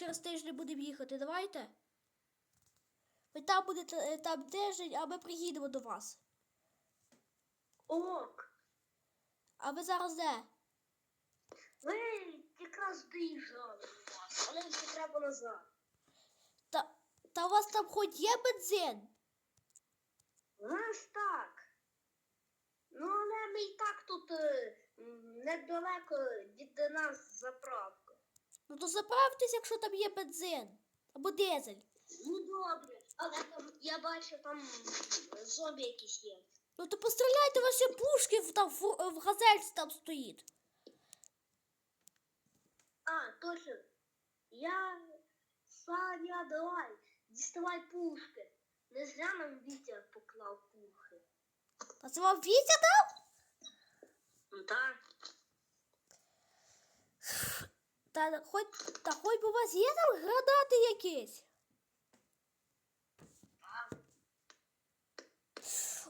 через тиждень будемо їхати, давайте. Ви там будете е, там тиждень, а ми приїдемо до вас. Ок. А ви зараз де? Ви якраз доїжджали до вас, але вже треба назад. Та, та у вас там хоч є бензин? У нас так. Ну, але ми і так тут е, недалеко від нас заправка. Ну то заправтесь, якщо там є бензин. Або дизель. Ну добре, але там я бачу там зомбі якісь є. Ну то постріляйте ваші пушки в, там, в, в газельці там стоїть. А, точно. Я Саня, давай, діставай пушки. Не зря нам Вітя поклав пушки. А це вам Вітя дав? Ну так. Та хоч, та хоч би у вас є там гранати якісь?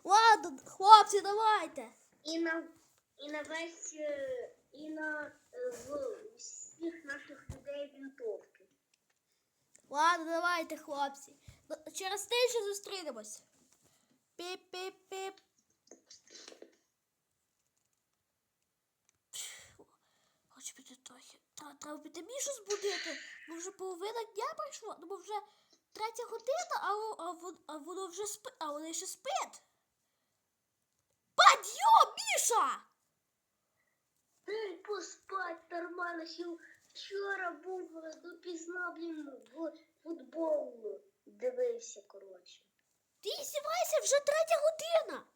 Ладно, хлопці, давайте. І на і на весь е, і на е, в всіх наших людей винтовки. Ладно, давайте, хлопці. Через тиждень зустрінемось. Піп-піп-піп. Хочу піти трохи. Та, треба піти Мішу збудити. Бо вже половина дня пройшло. Ну, бо вже третя година, а, а, а воно вже спить, а воно ще спить. Подйом, Міша! Поспать нормально, ще вчора був допізна, блін, в футбол дивився, коротше. Ти зівайся, вже третя година.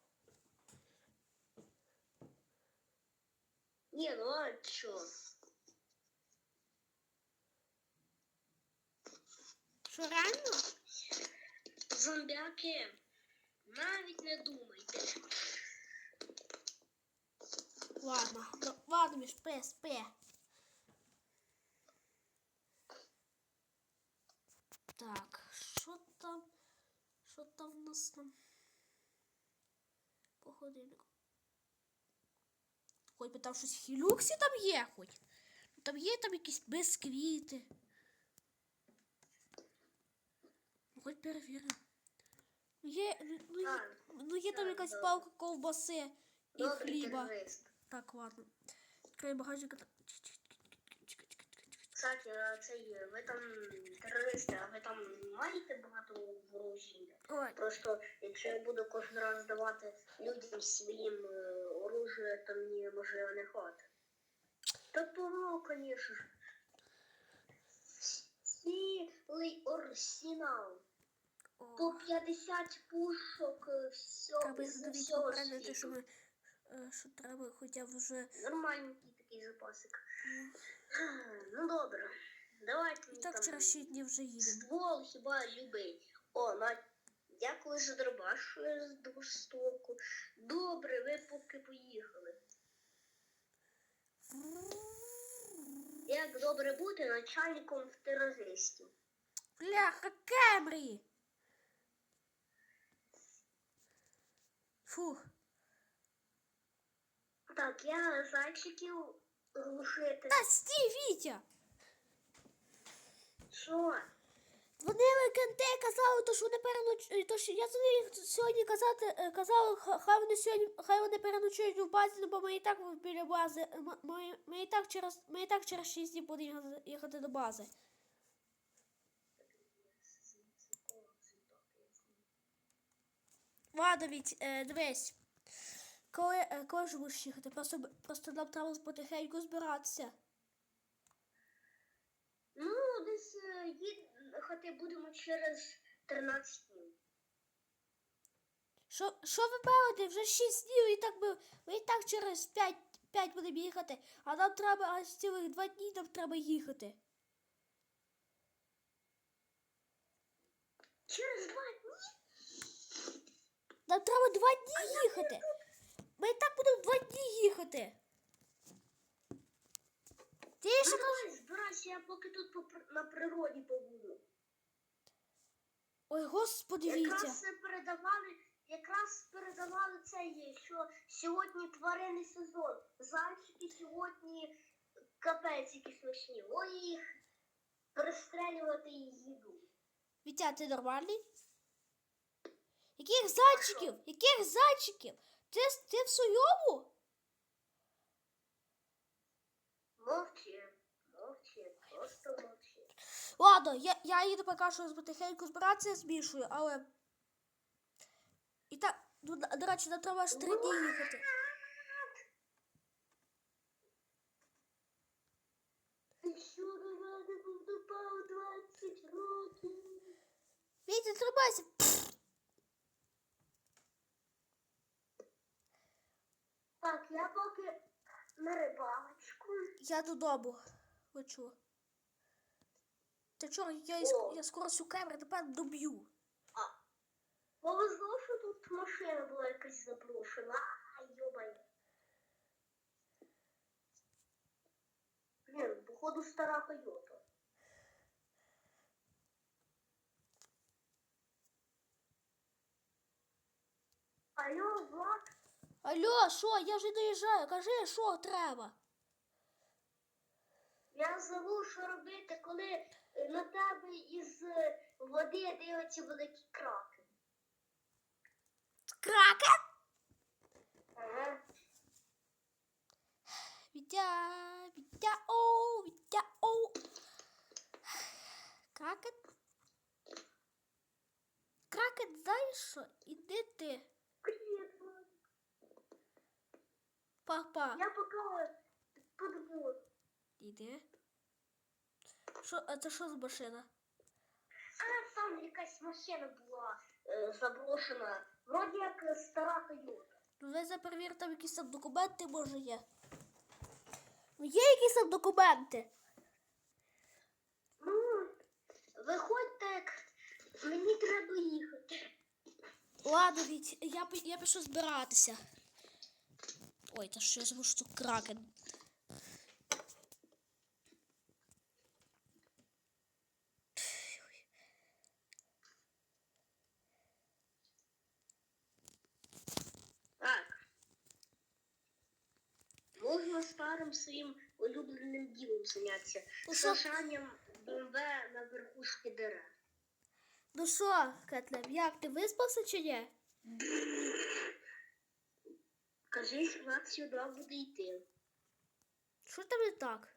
Ні, ну а що? Що реально? Зомбяки, навіть не думайте. Ладно, ну, ладно, Міш, спи, спи. Так, що там? Що там в нас там? По годиннику. Хоч би там щось хілюксі там є, хоч. Там є там якісь бисквіти. Ну, хоч перевіримо. Ну, Є, ну, є, А, ну, є там так, якась добре. палка ковбаси і добрий хліба. терорист. Так, ладно. Відкрию багажник. Кстати, а цей, ви там терористи, а ви там маєте багато ворожіння? Ой, Просто якщо я буду кожен раз давати людям своїм е, оружие, то мені можливо не хватить. Та того, звісно ж. Цілий арсенал. По 50 пушок, е, все, треба їх всього попередити, що, ми, е, що треба хоча б вже. Нормальненький такий запасик. Ну добре. Давайте І мені так там через 6 днів вже їдемо. ствол хіба любий. О, на дякую за дробаш е, з двостоку. Добре, ви поки поїхали. Як добре бути начальником в терористів? Бляха, Кемрі! Фух. Так, я зайчиків глушити. Та стій, Вітя! Що? Дзвонили кенте, казали, то що вони переночують. То що я дзвонив сьогодні казати, е, казали, хай вони сьогодні, хай вони переночують в базі, ну, бо ми і так біля бази. е, Ми, ми, ми і так через ми і так через 6 днів будемо їхати до бази. Ладно, Віть, е, дивись. Коли, е, коли ж будеш їхати? Просто, просто нам треба потихеньку збиратися. Ну, десь е, їхати будемо через 13 днів. Що, що ви пелите? Вже 6 днів і так би, ми і так через 5, 5 будемо їхати, а нам треба аж цілих 2 дні нам треба їхати. Через два дні? Нам треба 2 дні їхати. Ми і так будемо 2 дні їхати. Ти ще кажеш? збирайся, я поки тут по на природі побуду. Ой, господи, Вітя. Якраз це передавали, якраз передавали це є, що сьогодні тваринний сезон. Зайчики сьогодні капець які смачні. Ой, їх перестрелювати їду. Вітя, ти нормальний? Яких зайчиків? Яких зайчиків? Ти, ти в своєму? Мовчи, мовчи, просто мовчи. Ладно, я, я їду поки що потихеньку збиратися змішую, але. І так, ну, до до речі, нам треба ж три дні їхати. Ти що до мене попав 20 років? Вітя, тримайся. Так, я поки на рибалочку. Я додому лечу. Ти чого, я, я скоро всю камеру тепер доб'ю. Повезло, що тут машина була якась запрошена. Ай, йобай. Блін, походу стара Тойота. Алло, Влад, Алло, що? Я вже доїжджаю. Кажи, що треба? Я забув, що робити, коли е, на тебе із е, води дивляться великі краки. Ага. Вітя, Вітя, о, Вітя, о. Кракен? Кракен, знаєш що? Іди ти. Привіт. Папа, Я поки подбув. Іди. Що, а це що за машина? А там якась машина була е, заброшена. Вроді як стара Тойота. Ну, ви заперевір, там якісь там документи, може, є. Ну, є якісь там документи? Ну, виходьте, як мені треба їхати. Ладно, Віть, я, я пішов збиратися. Ой, та що я що тут кракен. Так. Старим своїм улюбленим ділом зайнятися. Ну? Сажанням БМВ на верхушки дерев. Ну що, Кетлем, як ти виспався чи ні? Кажись, Макс сюди буде йти. Що там не так?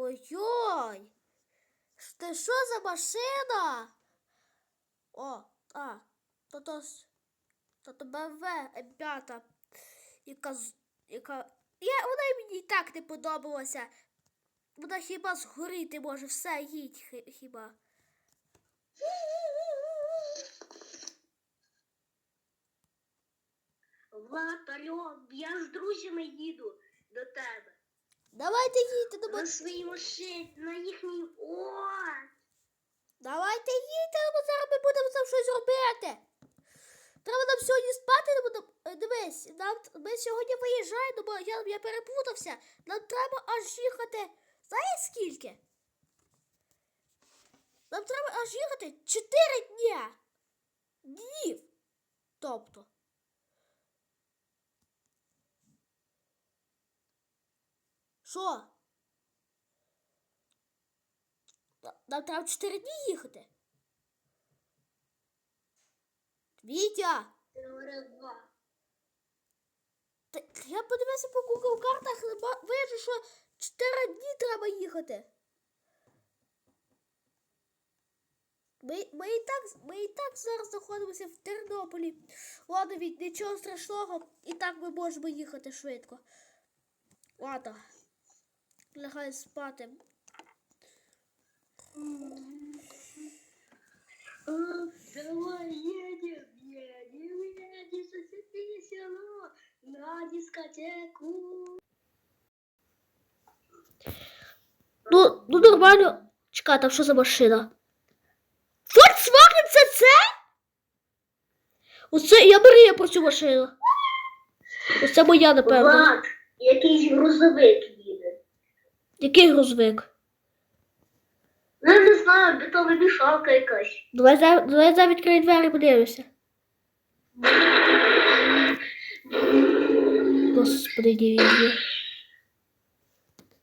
Ой-ой! Ти що за машина? О, а, то то, то то БМВ М5, яка, яка... Я, вона мені і так не подобалася. Вона хіба згоріти може, все, їдь хіба. Влад, алло, я з друзями їду до тебе. Давайте їдьте до На своїй машині, на їхній. О! Давайте їдьте, бо зараз ми будемо там щось робити. Треба нам сьогодні спати, не будемо. Е, Дивись, нам, ми сьогодні виїжджаємо, бо я, я перепутався. Нам треба аж їхати. Знаєш скільки? Нам треба аж їхати 4 дня. Днів. Тобто. Що? Нам треба 4 дні їхати. Вітя! Та, я подивився по Google картах, вижу, що 4 дні треба їхати. Ми, ми, і так, ми і так зараз знаходимося в Тернополі. Ладно, від нічого страшного, і так ми можемо їхати швидко. Ладно. Лягай спати. Давай едем, едем, едем, соседнее село на дискотеку. Ну, ну нормально. Чекай, там що за машина? Volkswagen це це? Оце я мрію про цю машину. Оце моя, напевно. Влад, якийсь грузовик. Який грузовик? Ну, я не знаю, бетономішалка якась. Давай за, давай за відкрий двері подивимося. Господи, дивізія.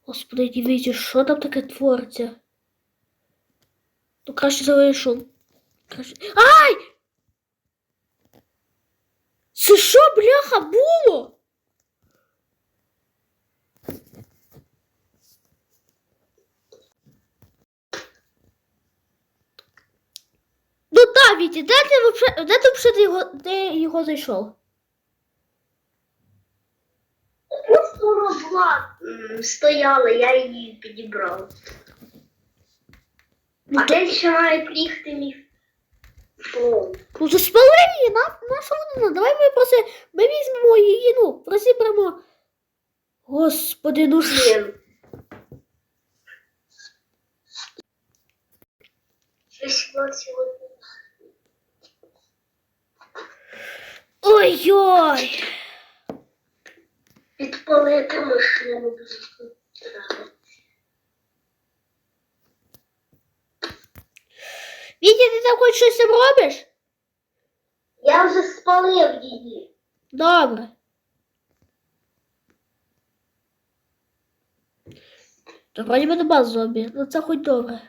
Господи, дивізія, що там таке твориться? Ну краще залишу. Краще... Ай! Це що, бляха, було? Ну Вітя, де ти вообще, де ти взагалі його, де його зайшов? Просто була м, стояла, я її підібрав. Ну, А то, десь ще має приїхати мій фон. ну то спали її, на, на що вона? Давай ми просто, ми візьмемо її, ну, розібремо. Господи, ну що? Блін. Щось сьогодні. Ой-ой! Підпалити машину. Вітя, ти там хоч щось там робиш? Я вже спалив її. Добре. То вроді би нема зомбі, ну це хоч добре.